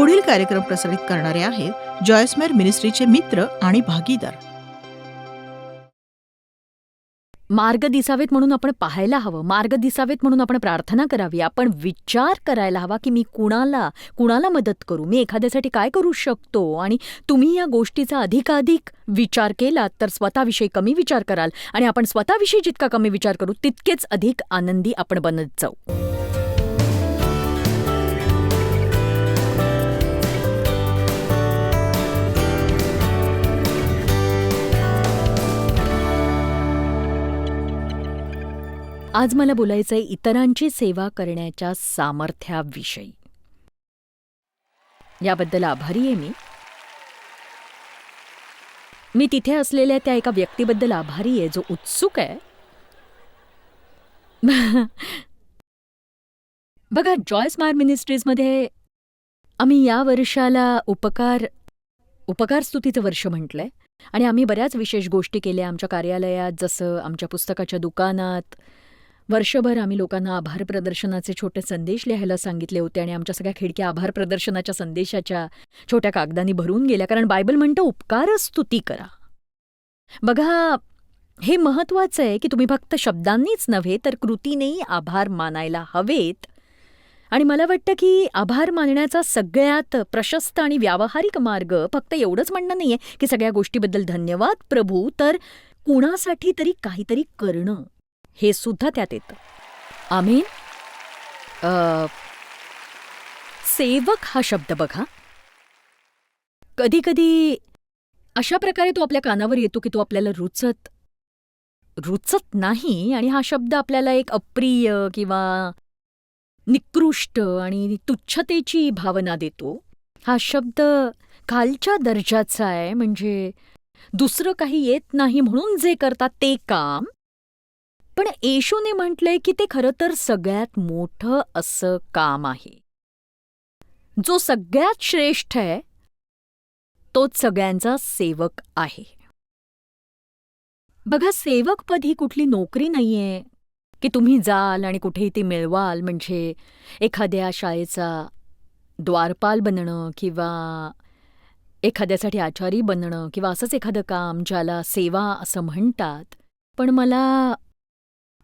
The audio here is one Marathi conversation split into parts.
पुढील कार्यक्रम प्रसारित करणारे आहेत जॉयस्मेर मिनिस्ट्रीचे मित्र आणि भागीदार. मार्ग दिसावेत म्हणून आपण पाहायला हवं. मार्ग दिसावेत म्हणून आपण प्रार्थना करावी. आपण विचार करायला हवा की मी कुणाला कुणाला मदत करू? मी एखाद्यासाठी काय करू शकतो? आणि तुम्ही या गोष्टीचा अधिकाधिक विचार केलात तर स्वतःविषयी कमी विचार कराल. आणि आपण स्वतःविषयी जितका कमी विचार करू तितकेच अधिक आनंदी आपण बनत जाऊ. आज मला बोलायचंय इतरांची सेवा करण्याच्या सामर्थ्याविषयी. याबद्दल आभारी आहे मी. मी तिथे असलेल्या त्या एका व्यक्तीबद्दल आभारी आहे जो उत्सुक आहे. बघा जॉय स्मार्ट मिनिस्ट्रीजमध्ये आम्ही या वर्षाला उपकार उपकार स्तुतीचं वर्ष म्हटलंय. आणि आम्ही बऱ्याच विशेष गोष्टी केल्या आमच्या कार्यालयात जसं आमच्या पुस्तकाच्या दुकानात वर्षभर आम्ही लोकांना आभार प्रदर्शनाचे छोटे संदेश लिहायला सांगितले होते आणि आमच्या सगळ्या खिडक्या आभार प्रदर्शनाच्या संदेशाच्या छोट्या कागदांनी भरून गेल्या. कारण बायबल म्हणतं उपकार स्तुती करा. बघा हे महत्वाचं आहे की तुम्ही फक्त शब्दांनीच नव्हे तर कृतीनेही आभार मानायला हवेत. आणि मला वाटतं की आभार मानण्याचा सगळ्यात प्रशस्त आणि व्यावहारिक मार्ग फक्त एवढंच म्हणणं नाहीये की सगळ्या गोष्टीबद्दल धन्यवाद प्रभू तर कुणासाठी तरी काहीतरी करणं. हे सुद्धा त्यात येतं. आम्ही सेवक हा शब्द बघा. कधी कधी अशा प्रकारे तो आपल्या कानावर येतो की तो आपल्याला रुचत रुचत नाही आणि हा शब्द आपल्याला एक अप्रिय किंवा निकृष्ट आणि तुच्छतेची भावना देतो. हा शब्द खालच्या दर्जाचा आहे म्हणजे दुसरं काही येत नाही म्हणून जे करतात ते काम पण येशूने म्हटलंय की ते खरं तर सगळ्यात मोठं असं काम आहे. जो सगळ्यात श्रेष्ठ आहे तोच सगळ्यांचा सेवक आहे. बघा सेवकपद ही कुठली नोकरी नाहीये की तुम्ही जाल आणि कुठेही ती मिळवाल म्हणजे एखाद्या शाळेचा द्वारपाल बनणं किंवा एखाद्यासाठी आचारी बनणं किंवा असंच एखादं काम ज्याला सेवा असं म्हणतात. पण मला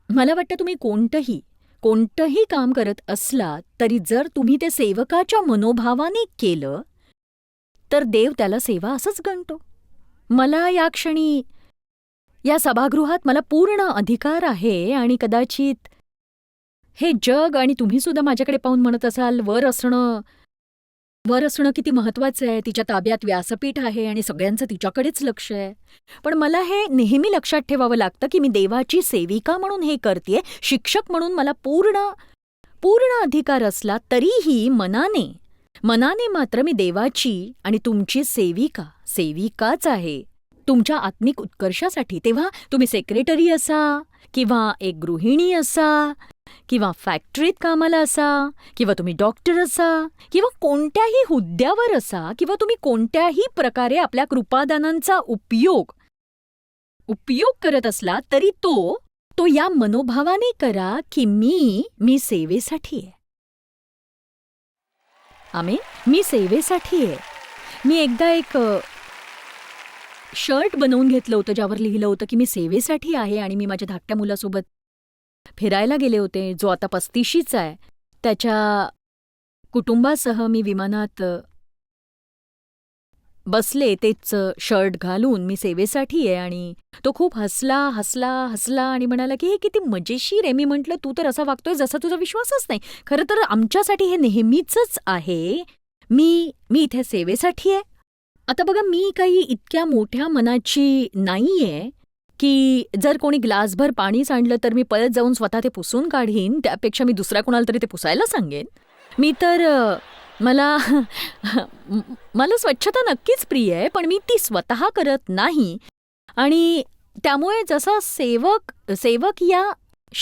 मला वाटतं तुम्ही कोणतंही कोणतंही काम करत असलात तरी जर तुम्ही ते सेवकाच्या मनोभावाने केलं तर देव त्याला सेवा असंच गणतो. मला या क्षणी या सभागृहात मला पूर्ण अधिकार आहे आणि कदाचित हे जग आणि तुम्हीसुद्धा माझ्याकडे पाहून म्हणत असाल वर असणं वर असणं किती महत्वाचं आहे तिच्या ताब्यात व्यासपीठ आहे आणि सगळ्यांचं तिच्याकडेच लक्ष आहे. पण मला हे नेहमी लक्षात ठेवावं लागतं की मी देवाची सेविका म्हणून हे करते शिक्षक म्हणून मला पूर्ण पूर्ण अधिकार असला तरीही मनाने मनाने मात्र मी देवाची आणि तुमची सेविका सेविकाच आहे. तुमच्या आत्मिक उत्कर्षासाठी तेव्हा तुम्ही सेक्रेटरी असा किंवा एक गृहिणी असा किंवा फॅक्टरीत कामाला असा किंवा तुम्ही डॉक्टर असा किंवा कोणत्याही हुद्द्यावर असा किंवा तुम्ही कोणत्याही प्रकारे आपल्या कृपादानांचा उपयोग उपयोग करत असला तरी तो तो या मनोभावाने करा की मी मी सेवेसाठी आहे. आम्ही मी सेवेसाठी आहे. मी एकदा एक शर्ट बनवून घेतलं होतं ज्यावर लिहिलं होतं की मी सेवेसाठी आहे आणि मी माझ्या धाकट्या मुलासोबत फिरायला गेले होते. जो आता पस्तीशीचा आहे. त्याच्या कुटुंबासह मी विमानात बसले. तेच शर्ट घालून मी सेवेसाठी आहे आणि तो खूप हसला हसला हसला आणि म्हणाला की हे किती मजेशीर आहे. मी म्हटलं तू तर असा वागतोय जसा तुझा विश्वासच नाही. खरं तर आमच्यासाठी हे नेहमीचंच आहे. मी मी इथे सेवेसाठी आहे. आता बघा मी काही इतक्या मोठ्या मनाची नाहीये. की जर कोणी ग्लासभर पाणी सांडलं तर मी पळत जाऊन स्वतः ते पुसून काढीन. त्यापेक्षा मी दुसऱ्या कोणाला तरी ते पुसायला सांगेन. मी तर मला मला स्वच्छता नक्कीच प्रिय आहे पण मी ती स्वतः करत नाही. आणि त्यामुळे जसा सेवक सेवक या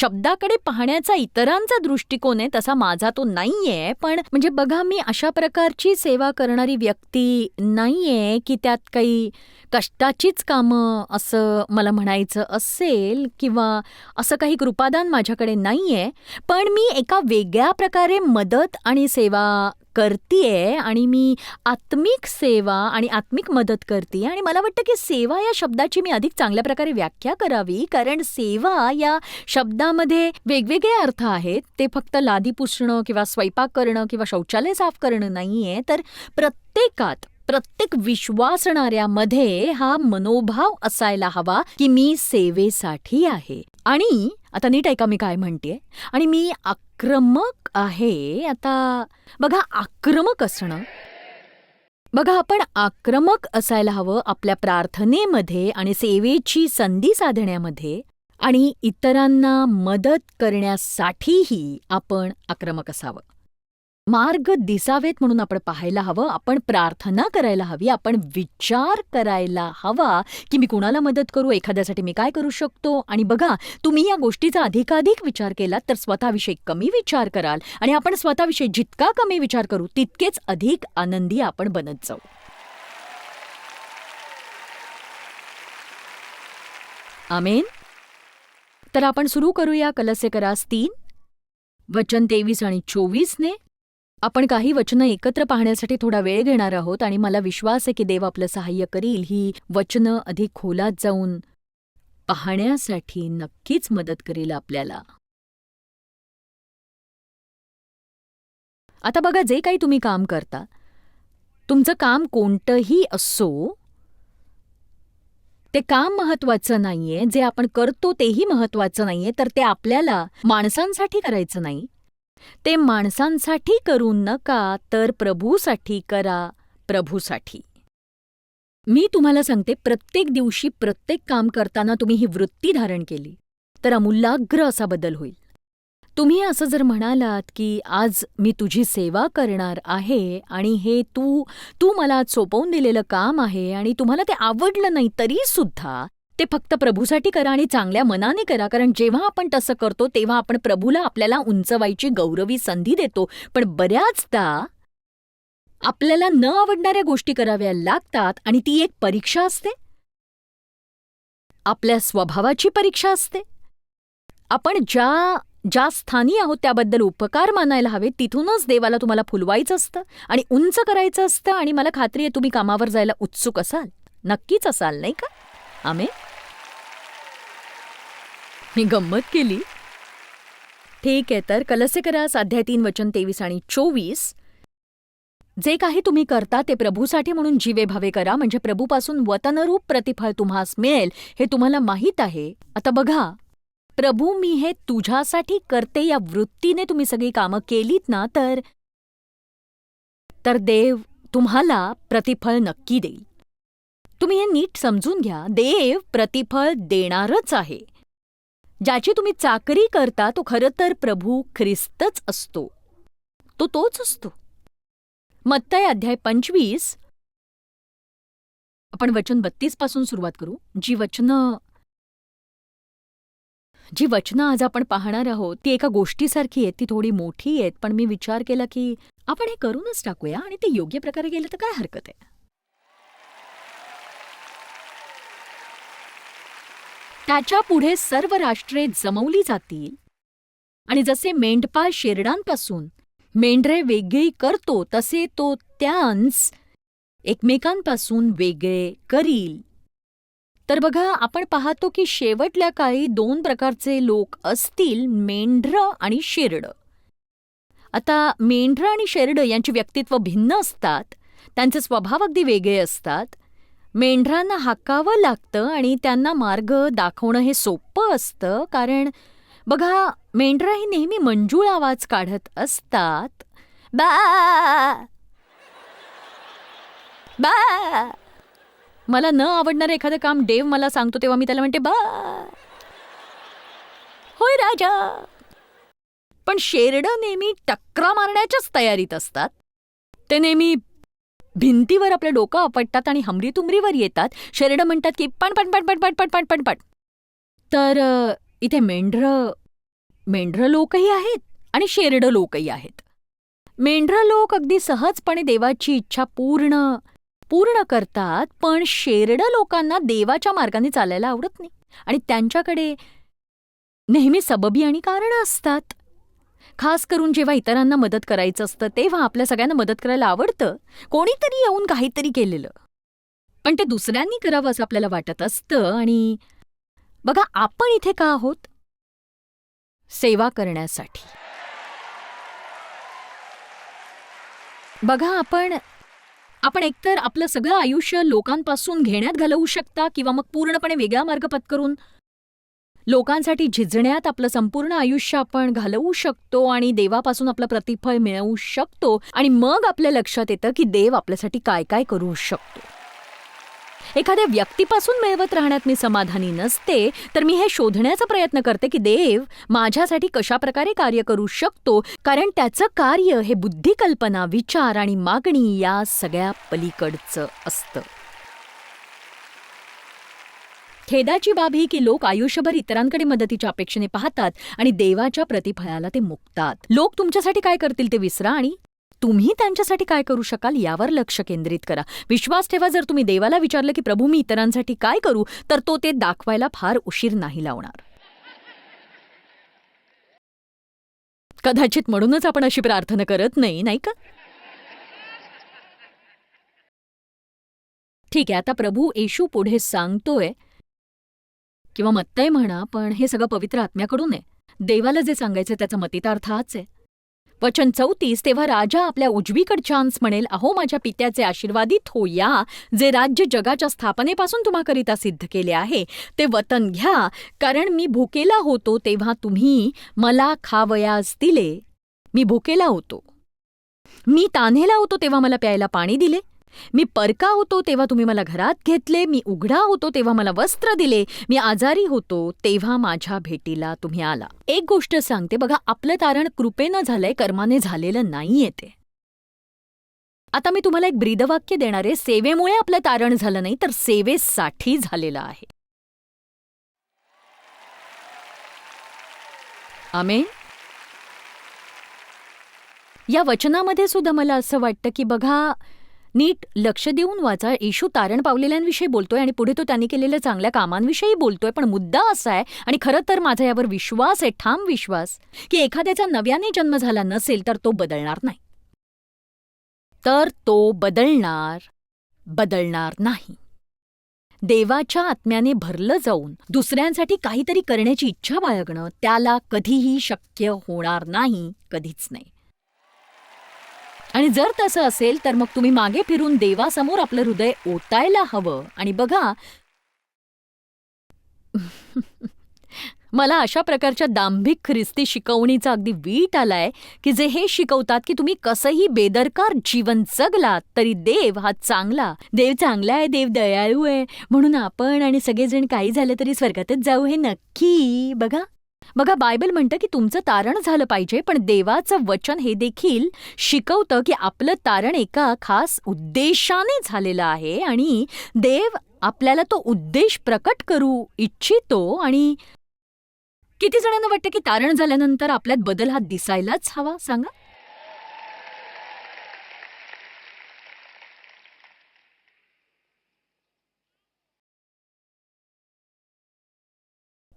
शब्दाकडे पाहण्याचा इतरांचा दृष्टिकोन आहे तसा माझा तो नाहीये. पण म्हणजे बघा मी अशा प्रकारची सेवा करणारी व्यक्ती नाहीये की त्यात काही कष्टाचीच कामं असं मला म्हणायचं असेल किंवा असं काही कृपादान माझ्याकडे नाहीये. पण मी एका वेगळ्या प्रकारे मदत आणि सेवा करतीये आणि मी आत्मिक सेवा आणि आत्मिक मदत करते आणि मला वाटतं की सेवा या शब्दाची मी अधिक चांगल्या प्रकारे व्याख्या करावी कारण सेवा या शब्दामध्ये वेगवेगळे अर्थ आहेत. ते फक्त लादी पुसणं किंवा स्वयंपाक करणं किंवा शौचालय साफ करणं नाहीये तर प्रत्येकात प्रत्येक विश्वासणाऱ्यामध्ये हा मनोभाव असायला हवा की मी सेवेसाठी आहे. आणि आता नीट ऐका मी काय म्हणते आणि मी आक्रमक आहे आता बघा आक्रमक असणं. बघा आपण आक्रमक असायला हवं आपल्या प्रार्थनेमध्ये आणि सेवेची संधी साधण्यामध्ये आणि इतरांना मदत करण्यासाठीही आपण आक्रमक असावं. मार्ग दिसावेत म्हणून आपण पाहायला हवं. आपण प्रार्थना करायला हवी. आपण विचार करायला हवा की मी कुणाला मदत करू? एखाद्यासाठी मी काय करू शकतो? आणि बघा तुम्ही या गोष्टीचा अधिकाधिक विचार केलात तर स्वतःविषयी कमी विचार कराल. आणि आपण स्वतःविषयी जितका कमी विचार करू तितकेच अधिक आनंदी आपण बनत जाऊ. आमेन. तर आपण सुरू करूया कलसेकरास तीन वचन तेवीस आणि चोवीसने. आपण काही वचनं एकत्र पाहण्यासाठी थोडा वेळ घेणार आहोत आणि मला विश्वास आहे की देव आपलं सहाय्य करील. ही वचनं अधिक खोलात जाऊन पाहण्यासाठी नक्कीच मदत करेल आपल्याला. आता बघा जे काही तुम्ही काम करता तुमचं काम कोणतंही असो ते काम महत्वाचं नाहीये. जे आपण करतो तेही महत्वाचं नाहीये. तर ते आपल्याला माणसांसाठी करायचं नाही. ते माणसांसाठी करू नका तर प्रभूसाठी करा प्रभूसाठी. मी तुम्हाला सांगते प्रत्येक दिवशी प्रत्येक काम करताना तुम्ही ही वृत्ती धारण केली तर अमूलाग्र असा बदल होईल. तुम्ही असं जर म्हणालात की आज मी तुझी सेवा करणार आहे आणि हे तू तू मला आज सोपवून दिलेलं काम आहे आणि तुम्हाला ते आवडलं नाही तरी सुद्धा ते फक्त प्रभूसाठी करा आणि चांगल्या मनाने करा कारण जेव्हा आपण तसं करतो तेव्हा आपण प्रभूला आपल्याला उंचवायची गौरवी संधी देतो. पण बऱ्याचदा आपल्याला न आवडणाऱ्या गोष्टी कराव्या लागतात आणि ती एक परीक्षा असते. आपल्या स्वभावाची परीक्षा असते. आपण ज्या ज्या स्थानी आहोत त्याबद्दल उपकार मानायला हवे तिथूनच देवाला तुम्हाला फुलवायचं असतं आणि उंच करायचं असतं आणि मला खात्री आहे तुम्ही कामावर जायला उत्सुक असाल. नक्कीच असाल नाही का? आम्ही मी गंमत केली. ठीक आहे तर कलसेकरास अध्याय तीन वचन तेवीस आणि चोवीस. जे काही तुम्ही करता ते प्रभूसाठी म्हणून जीवे भावे करा म्हणजे प्रभूपासून वतनरूप प्रतिफळ तुम्हास मिळेल हे तुम्हाला माहीत आहे. आता बघा प्रभू मी हे तुझ्यासाठी करते या वृत्तीने तुम्ही सगळी कामं केलीत ना तर? तर देव तुम्हाला प्रतिफळ नक्की देईल. तुम्ही हे नीट समजून घ्या देव प्रतिफळ देणारच आहे. ज्याची तुम्ही चाकरी करता तो खरं तर प्रभू ख्रिस्तच असतो. तो तोच असतो. मत्तय अध्याय पंचवीस. आपण वचन बत्तीसपासून सुरुवात करू. जी वचनं जी वचनं आज आपण पाहणार आहोत ती एका गोष्टीसारखी आहेत ती थोडी मोठी आहेत पण मी विचार केला की आपण हे करूनच टाकूया आणि ते योग्य प्रकारे गेलं तर काय हरकत आहे? त्याच्या पुढे सर्व राष्ट्रे जमवली जातील. आणि जसे मेंढपाळ शेरडांपासून मेंढरे वेगळी करतो तसे तो त्यांस एकमेकांपासून वेगळे करील. तर बघा आपण पाहतो की शेवटल्या काळी दोन प्रकारचे लोक असतील मेंढर आणि शेरडं. आता मेंढरं आणि शेरडं यांची व्यक्तित्व भिन्न असतात त्यांचे स्वभाव अगदी वेगळे असतात मेंढरांना हाकावं लागतं आणि त्यांना मार्ग दाखवणं हे सोपं असतं कारण बघा मेंढरं ही नेहमी मंजूळ आवाज काढत असतात. बा! बा! मला न आवडणारं एखादं काम देव मला सांगतो तेव्हा मी त्याला म्हणते बा! होय राजा! पण शेरडं नेहमी टकरा मारण्याच्याच तयारीत असतात. ते नेहमी भिंतीवर आपलं डोकं आपटतात आणि हमरी तुमरीवर येतात. शेरडं म्हणतात की पण पण पण पण पण पण पण पण पण तर इथे मेंढरं मेंढरं लोकही आहेत आणि शेरडं लोकही आहेत. मेंढरं लोक अगदी सहजपणे देवाची इच्छा पूर्ण पूर्ण करतात पण शेरडं लोकांना देवाच्या मार्गाने चालायला आवडत नाही. आणि त्यांच्याकडे नेहमी सबबी आणि कारणं असतात. खास करून जेव्हा इतरांना मदत करायचं असतं तेव्हा आपल्या सगळ्यांना मदत करायला आवडतं. कोणीतरी येऊन काहीतरी केलेलं. पण ते दुसऱ्यांनी करावं असं आपल्याला वाटत असतं आणि बघा आपण इथे का आहोत? सेवा करण्यासाठी. बघा आपण आपण एकतर आपलं सगळं आयुष्य लोकांपासून घेण्यात घालवू शकता किंवा मग पूर्णपणे वेगळा मार्ग पत्करून लोकांसाठी झिजण्यात आपलं संपूर्ण आयुष्य आपण घालवू शकतो आणि देवापासून आपलं प्रतिफळ मिळवू शकतो. आणि मग आपल्या लक्षात येतं की देव आपल्यासाठी काय काय करू शकतो. एखाद्या व्यक्तीपासून मिळवत राहण्यात मी समाधानी नसते तर मी हे शोधण्याचा प्रयत्न करते की देव माझ्यासाठी कशा प्रकारे कार्य करू शकतो? कारण त्याचं कार्य हे बुद्धिकल्पना विचार आणि मागणी या सगळ्या पलीकडचं असतं. खेदाची बाब ही की लोक आयुष्यभर इतरांकडे मदतीच्या अपेक्षेने पाहतात आणि देवाच्या प्रतिफळाला ते मुकतात. लोक तुमच्यासाठी काय करतील ते विसरा आणि तुम्ही त्यांच्यासाठी काय करू शकाल यावर लक्ष केंद्रित करा. विश्वास ठेवा जर तुम्ही देवाला विचारलं की प्रभू मी इतरांसाठी काय करू? तर तो ते दाखवायला फार उशीर नाही लावणार. कदाचित म्हणूनच आपण अशी प्रार्थना करत नाही नाही का? ठीक आहे आता प्रभू येशू पुढे सांगतोय किंवा मत्तय म्हणा पण हे सगळं पवित्र आत्म्याकडून आहे. देवाला जे सांगायचं त्याचा मतितार्थ हाच आहे. वचन चौतीस तेव्हा राजा आपल्या उजवीकडच्यान्स म्हणेल अहो माझ्या पित्याचे आशीर्वादित हो या जे राज्य जगाच्या स्थापनेपासून तुम्हाकरिता सिद्ध केले आहे ते वतन घ्या. कारण मी भुकेला होतो तेव्हा तुम्ही मला खावयास दिले. मी भुकेला होतो. मी तान्हेला होतो तेव्हा मला प्यायला पाणी दिले. मी परका होतो तेव्हा तुम्ही मला घरात घेतले मी उघडा होतो तेव्हा मला वस्त्र दिले मी आजारी होतो तेव्हा माझ्या भेटीला तुम्ही आला. एक गोष्ट सांगते बघा आपलं तारण कृपेनं झालंय कर्माने झालेलं नाहीये ते. आता मी तुम्हाला एक ब्रीदवाक्य देणारे सेवेमुळे आपलं तारण झालं नाही तर सेवेसाठी झालेलं आहे. आमेन. या वचनामध्ये सुद्धा मला असं वाटतं की बघा नीट लक्ष देऊन वाचा. येशू तारण पावलेल्यांविषयी बोलतोय आणि पुढे तो त्यांनी केलेल्या चांगल्या कामांविषयी बोलतोय. पण मुद्दा असा आहे आणि खरं तर माझा यावर विश्वास आहे ठाम विश्वास की एखाद्याचा नव्याने जन्म झाला नसेल तर तो बदलणार नाही. तर तो बदलणार बदलणार नाही. देवाच्या आत्म्याने भरलं जाऊन दुसऱ्यांसाठी काहीतरी करण्याची इच्छा बाळगणं त्याला कधीही शक्य होणार नाही कधीच नाही. आणि जर तसं असेल तर मग तुम्ही मागे फिरून देवासमोर आपलं हृदय ओतायला हवं. आणि बघा मला अशा प्रकारच्या दांभिक ख्रिस्ती शिकवणीचा अगदी वीट आलाय की जे हे शिकवतात की तुम्ही कसंही बेदरकार जीवन जगलात तरी देव हा चांगला. देव चांगला आहे देव दयाळू आहे. म्हणून आपण आणि सगळेजण काही झालं तरी स्वर्गातच जाऊ हे नक्की. बघा. बघा बायबल म्हणतं की तुमचं तारण झालं पाहिजे पण देवाचं वचन हे देखील शिकवतं की आपलं तारण एका खास उद्देशाने झालेलं आहे आणि देव आपल्याला तो उद्देश प्रकट करू इच्छितो आणि किती जणांना वाटतं की तारण झाल्यानंतर आपल्यात बदल हा दिसायलाच हवा? सांगा.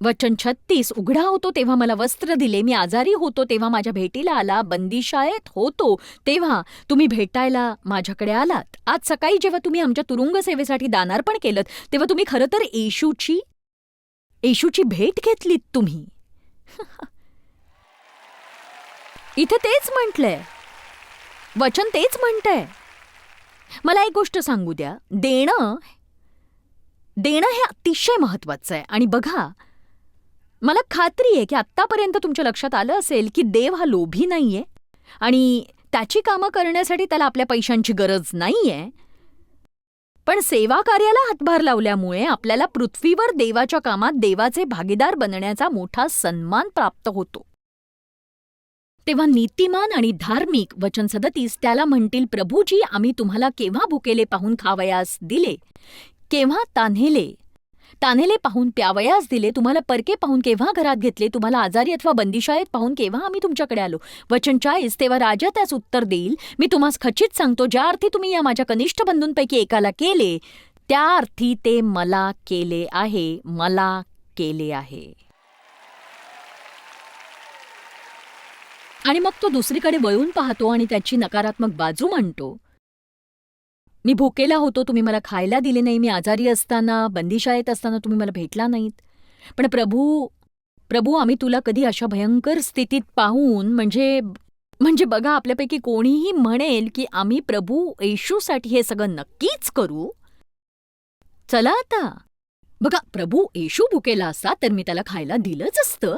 वचन छत्तीस उघडा होतो तेव्हा मला वस्त्र दिले. मी आजारी होतो तेव्हा माझ्या भेटीला आला बंदिशाळेत होतो तेव्हा तुम्ही भेटायला माझ्याकडे आलात. आज सकाळी जेव्हा तुम्ही आमच्या तुरुंग सेवेसाठी दानार्पण केलं तेव्हा तुम्ही खरं तर येशूची येशूची भेट घेतलीत तुम्ही. इथे तेच म्हटलंय. वचन तेच म्हणतंय. मला एक गोष्ट सांगू द्या. देणं देणं हे अतिशय महत्वाचं आहे. आणि बघा मला खात्री आहे की आत्तापर्यंत तुमच्या लक्षात आलं असेल की देव हा लोभी नाहीये आणि त्याची कामं करण्यासाठी त्याला आपल्या पैशांची गरज नाहीये. पण सेवा कार्याला हातभार लावल्यामुळे आपल्याला पृथ्वीवर देवाच्या कामात देवाचे भागीदार बनण्याचा मोठा सन्मान प्राप्त होतो. तेव्हा नीतिमान आणि धार्मिक वचन सदतीस त्याला म्हणतील प्रभूजी आम्ही तुम्हाला केव्हा भुकेले पाहून खावयास दिले? केव्हा तान्हेले? तान्हेले पाहून प्यावयास दिले तुम्हाला परके पाहून केव्हा घरात घेतले तुम्हाला आजारी अथवा बंदिशाळेत पाहून केव्हा आम्ही तुमच्याकडे आलो? वचन चाळीस तेव्हा राजा त्यास उत्तर देईल मी तुम्हास खचित सांगतो ज्या अर्थी तुम्ही या माझ्या कनिष्ठ बंधूंपैकी एकाला केले त्या अर्थी ते मला केले आहे मला केले आहे. आणि मग तो दुसरीकडे वळून पाहतो आणि त्याची नकारात्मक बाजू म्हणतो मी भुकेला होतो तुम्ही मला खायला दिले नाही मी आजारी असताना बंदीशाळेत असताना तुम्ही मला भेटला नाहीत. पण प्रभू प्रभू आम्ही तुला कधी अशा भयंकर स्थितीत पाहून म्हणजे म्हणजे बघा आपल्यापैकी कोणीही म्हणेल की आम्ही प्रभू येशूसाठी हे सगळं नक्कीच करू. चला आता. बघा प्रभू येशू भुकेला असता तर मी त्याला खायला दिलंच असतं.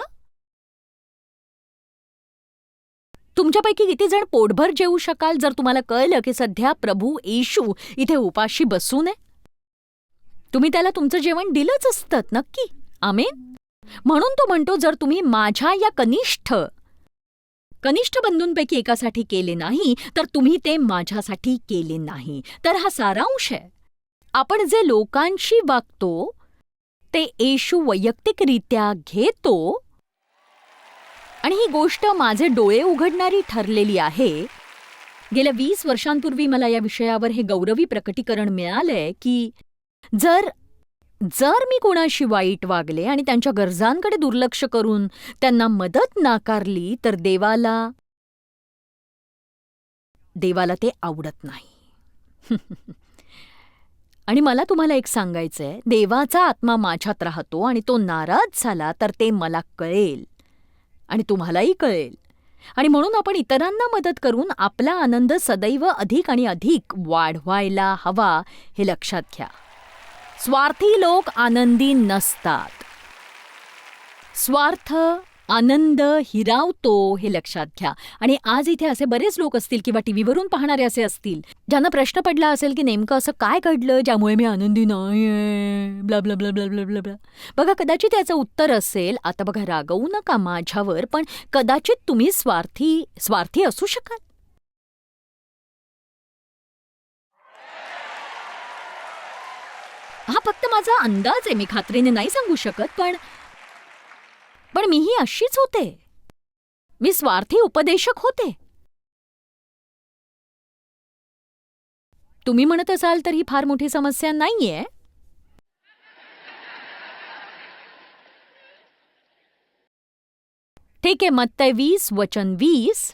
तुमच्यापैकी किती जण पोटभर जेवू शकाल जर तुम्हाला कळलं की सध्या प्रभू येशू इथे उपाशी बसू नये तुम्ही त्याला तुमचं जेवण दिलंच असतं नक्की. आमेन. म्हणून तो म्हणतो जर तुम्ही माझ्या या कनिष्ठ कनिष्ठ बंधूंपैकी एकासाठी केले नाही तर तुम्ही ते माझ्यासाठी केले नाही. तर हा सारांश आहे. आपण जे लोकांशी वागतो ते येशू वैयक्तिकरित्या घेतो आणि ही गोष्ट माझे डोळे उघडणारी ठरलेली आहे. गेल्या वीस वर्षांपूर्वी मला या विषयावर हे गौरवी प्रकटीकरण मिळालंय की जर जर मी कोणाशी वाईट वागले आणि त्यांच्या गरजांकडे दुर्लक्ष करून त्यांना मदत नाकारली तर देवाला देवाला ते आवडत नाही. आणि मला तुम्हाला एक सांगायचंय देवाचा आत्मा माझ्यात राहतो आणि तो नाराज झाला तर ते मला कळेल. आणि तुम्हालाही कळेल. आणि म्हणून आपण इतरांना मदत करून आपला आनंद सदैव अधिक आणि अधिक वाढवायला हवा हे लक्षात घ्या. स्वार्थी लोक आनंदी नसतात. स्वार्थ आनंद हिरावतो हे लक्षात घ्या. आणि आज इथे असे बरेच लोक असतील किंवा टीव्हीवरून पाहणारे असे असतील ज्यांना प्रश्न पडला असेल की नेमकं असं काय घडलं ज्यामुळे मी आनंदी नाही blah blah blah blah blah blah. बघा कदाचित याचं उत्तर असेल आता बघा रागवू नका माझ्यावर पण कदाचित तुम्ही स्वार्थी स्वार्थी असू शकाल. हा फक्त माझा अंदाज आहे मी खात्रीने नाही सांगू शकत पण पण मीही अशीच होते. मी स्वार्थी उपदेशक होते. तुम्ही म्हणत असाल तर ही फार मोठी समस्या नाहीये. ठीक आहे मत्तय वीस वचन वीस.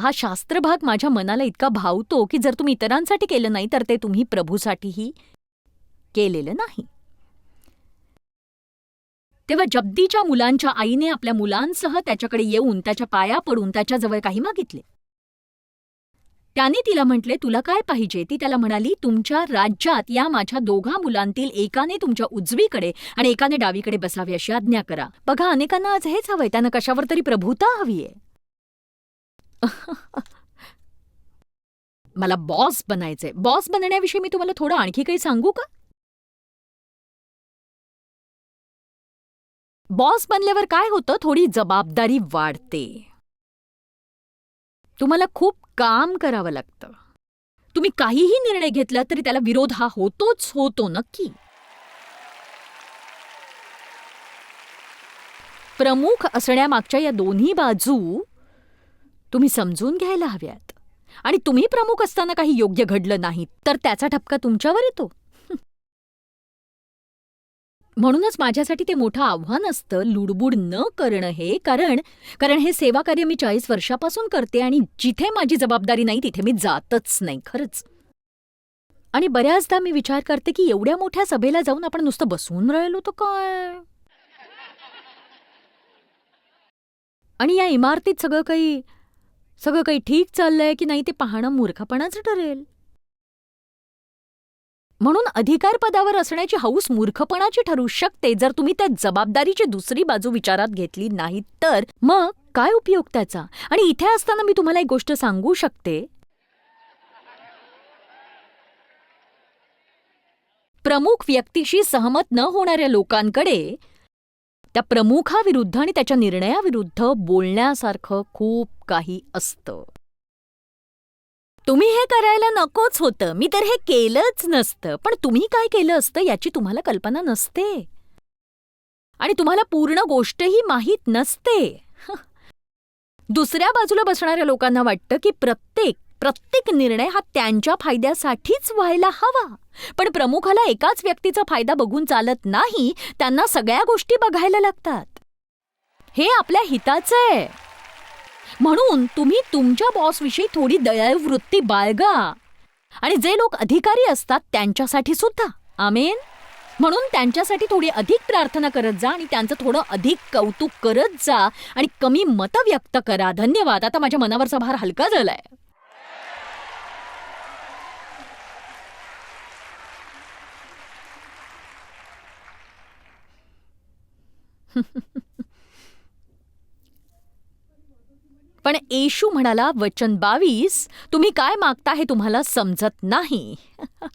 हा शास्त्रभाग माझ्या मनाला इतका भावतो की जर तुम्ही इतरांसाठी केलं नाही तर ते तुम्ही प्रभूसाठीही. केलेलं नाही. तेव्हा जब्दीच्या मुलांच्या आईने आपल्या मुलांसह त्याच्याकडे येऊन त्याच्या पाया पडून त्याच्याजवळ काही मागितले. त्याने तिला म्हटले तुला काय पाहिजे? ती त्याला म्हणाली तुमच्या राज्यात या माझ्या दोघा मुलांतील एकाने तुमच्या उजवीकडे आणि एकाने डावीकडे बसावी अशी आज्ञा करा. बघा अनेकांना आज हेच हवंय त्यांना कशावर तरी प्रभुता हवीये मला बॉस बनायचंय. बॉस बनण्याविषयी मी तुम्हाला थोडं आणखी काही सांगू का? बॉस बनल्यावर काय होतं? थोडी जबाबदारी वाढते. तुम्हाला खूप काम करावं लागतं. तुम्ही काहीही निर्णय घेतला तरी त्याला विरोध हा होतोच होतो नक्की. प्रमुख असण्यामागच्या या दोन्ही बाजू तुम्ही समजून घ्यायला हव्यात. आणि तुम्ही प्रमुख असताना काही योग्य घडलं नाही तर त्याचा ठपका तुमच्यावर येतो. म्हणूनच माझ्यासाठी ते मोठं आव्हान असतं लुडबुड न करणं हे कारण कारण हे सेवा कार्य मी चाळीस वर्षापासून करते आणि जिथे माझी जबाबदारी नाही तिथे मी जातच नाही खरंच. आणि बऱ्याचदा मी विचार करते की एवढ्या मोठ्या सभेला जाऊन आपण नुसतं बसून राहिलो तर काय? आणि या इमारतीत सगळं काही सगळं काही ठीक चाललंय की नाही ते पाहणं मूर्खपणाच ठरेल. म्हणून अधिकार पदावर असण्याची हौस मूर्खपणाची ठरू शकते. जर तुम्ही त्या जबाबदारीची दुसरी बाजू विचारात घेतली नाही तर मग काय उपयोग त्याचा? आणि इथे असताना मी तुम्हाला एक गोष्ट सांगू शकते. प्रमुख व्यक्तीशी सहमत न होणाऱ्या लोकांकडे त्या प्रमुखाविरुद्ध आणि त्याच्या निर्णयाविरुद्ध बोलण्यासारखं खूप काही असतं. तुम्ही हे करायला नकोच होतं. मी तर हे केलंच नसतं. पण तुम्ही काय केलं असतं याची तुम्हाला कल्पना नसते. आणि तुम्हाला पूर्ण गोष्टही माहीत नसते. दुसऱ्या बाजूला बसणाऱ्या लोकांना वाटतं की प्रत्येक प्रत्येक निर्णय हा त्यांच्या फायद्यासाठीच व्हायला हवा. पण प्रमुखाला एकाच व्यक्तीचा फायदा बघून चालत नाही त्यांना सगळ्या गोष्टी बघायला लागतात. हे आपल्या हिताचं आहे. म्हणून तुम्ही तुमच्या बॉसविषयी थोडी दयाळू वृत्ती बाळगा. आणि जे लोक अधिकारी असतात त्यांच्यासाठी सुद्धा. आमेन? म्हणून त्यांच्यासाठी थोडी अधिक प्रार्थना करत जा आणि त्यांचं थोडं अधिक कौतुक करत जा आणि कमी मतं व्यक्त करा. धन्यवाद. आता माझ्या मनावरचा भार हलका झालाय. पण येशू म्हणाला वचन बावीस तुम्ही काय मागता हे तुम्हाला समजत नाही.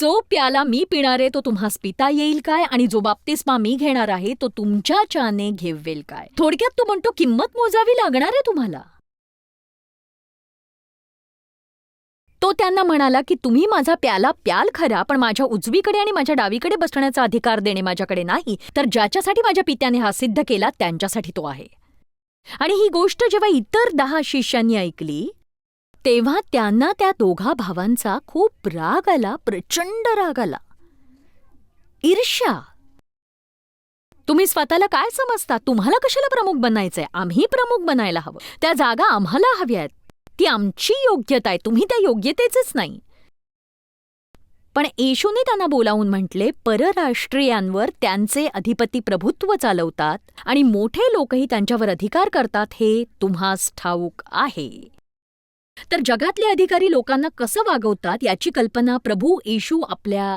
जो प्याला मी पिणार आहे तो तुम्हास पिता येईल काय? आणि जो बाप्तिस्मा मी घेणार आहे तो तुमच्या चाने घेवेल काय? थोडक्यात तो म्हणतो किंमत मोजावी लागणार आहे तुम्हाला. तो त्यांना म्हणाला की तुम्ही माझा प्याला प्याल खरा पण माझ्या उजवीकडे आणि माझ्या डावीकडे बसण्याचा अधिकार देणे माझ्याकडे नाही तर ज्याच्यासाठी माझ्या पित्याने हा सिद्ध केला त्यांच्यासाठी तो आहे. आणि ही गोष्ट जेव्हा इतर दहा शिष्यांनी ऐकली तेव्हा त्यांना त्या दोघा भावांचा खूप राग आला प्रचंड राग आला. ईर्ष्या! तुम्ही स्वतःला काय समजता? तुम्हाला कशाला प्रमुख बनायचंय? आम्ही प्रमुख बनायला हवं. त्या जागा आम्हाला हव्यात. ती आमची योग्यता आहे. तुम्ही त्या योग्यतेचेच नाही. पण येशूने त्यांना बोलावून म्हटले परराष्ट्रीयांवर त्यांचे अधिपती प्रभुत्व चालवतात आणि मोठे लोकही त्यांच्यावर अधिकार करतात हे तुम्हास ठाऊक आहे. तर जगातले अधिकारी लोकांना कसं वागवतात याची कल्पना प्रभू येशू आपल्या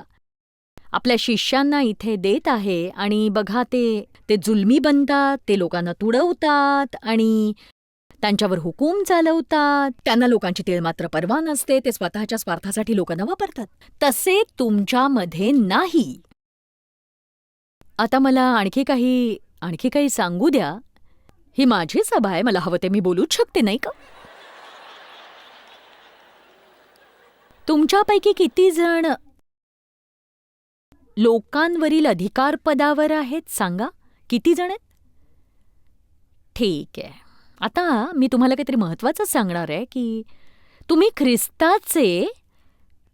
आपल्या शिष्यांना इथे देत आहे. आणि बघा ते ते जुलमी बनतात ते लोकांना तुडवतात आणि त्यांच्यावर हुकूम चालवतात. त्यांना लोकांची तिळ मात्र परवा नसते. ते स्वतःच्या स्वार्थासाठी लोकांना वापरतात. तसे तुमच्यामध्ये नाही. आता मला आणखी काही आणखी काही सांगू द्या. ही माझी सभा आहे. मला हवं ते मी बोलूच शकते नाही का? तुमच्यापैकी किती जण लोकांवरील अधिकार पदावर आहेत सांगा? किती जण आहेत? ठीक आहे. आता मी तुम्हाला काहीतरी महत्त्वाचं सांगणार आहे की तुम्ही ख्रिस्ताचे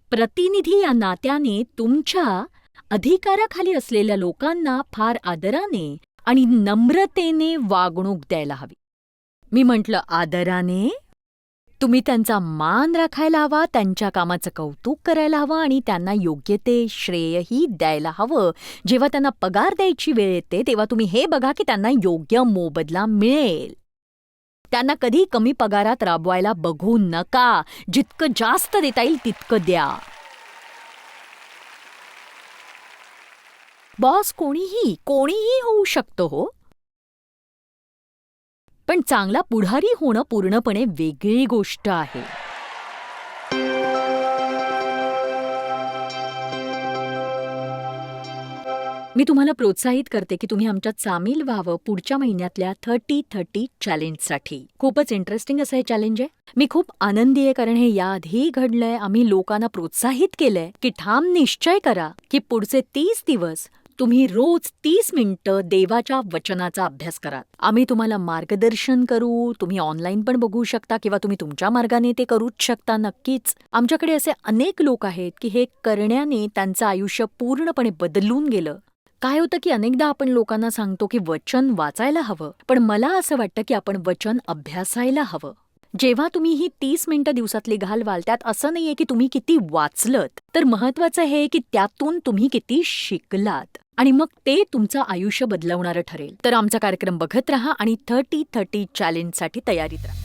प्रतिनिधी या नात्याने तुमच्या अधिकाराखाली असलेल्या लोकांना फार आदराने आणि नम्रतेने वागणूक द्यायला हवी. मी म्हटलं आदराने? तुम्ही त्यांचा मान राखायला हवा त्यांच्या कामाचं कौतुक करायला हवं आणि त्यांना योग्य ते श्रेयही द्यायला हवं. जेव्हा त्यांना पगार द्यायची वेळ येते तेव्हा तुम्ही हे बघा की त्यांना योग्य मोबदला मिळेल. त्यांना कधी कमी पगारात राबवायला बघू नका. जितकं जास्त देता येईल तितकं द्या. बॉस कोणीही कोणीही होऊ शकतो हो. पण चांगला पुढारी होणं पूर्णपणे वेगळी गोष्ट आहे. मी तुम्हाला प्रोत्साहित करते की तुम्ही आमच्यात सामील व्हावं पुढच्या महिन्यातल्या थर्टी थर्टी चॅलेंजसाठी खूपच इंटरेस्टिंग असं हे चॅलेंज आहे. मी खूप आनंदी आहे कारण हे याआधी घडलंय. आम्ही लोकांना प्रोत्साहित केलंय की ठाम निश्चय करा की पुढचे तीस दिवस तुम्ही रोज तीस मिनिटं देवाच्या वचनाचा अभ्यास करा. आम्ही तुम्हाला मार्गदर्शन करू तुम्ही ऑनलाईन पण बघू शकता किंवा तुम्ही तुमच्या मार्गाने ते करूच शकता. नक्कीच आमच्याकडे असे अनेक लोक आहेत की हे करण्याने त्यांचं आयुष्य पूर्णपणे बदलून गेलं. काय होतं की अनेकदा आपण लोकांना सांगतो की वचन वाचायला हवं पण मला असं वाटतं की आपण वचन अभ्यासायला हवं. जेव्हा तुम्ही ही तीस मिनिटं दिवसातली घालवाल त्यात असं नाहीये की तुम्ही किती वाचलत तर महत्वाचं हे की त्यातून तुम्ही किती शिकलात. आणि मग ते तुमचं आयुष्य बदलवणारं ठरेल. तर आमचा कार्यक्रम बघत राहा आणि थर्टी थर्टी चॅलेंजसाठी तयारीत राहा.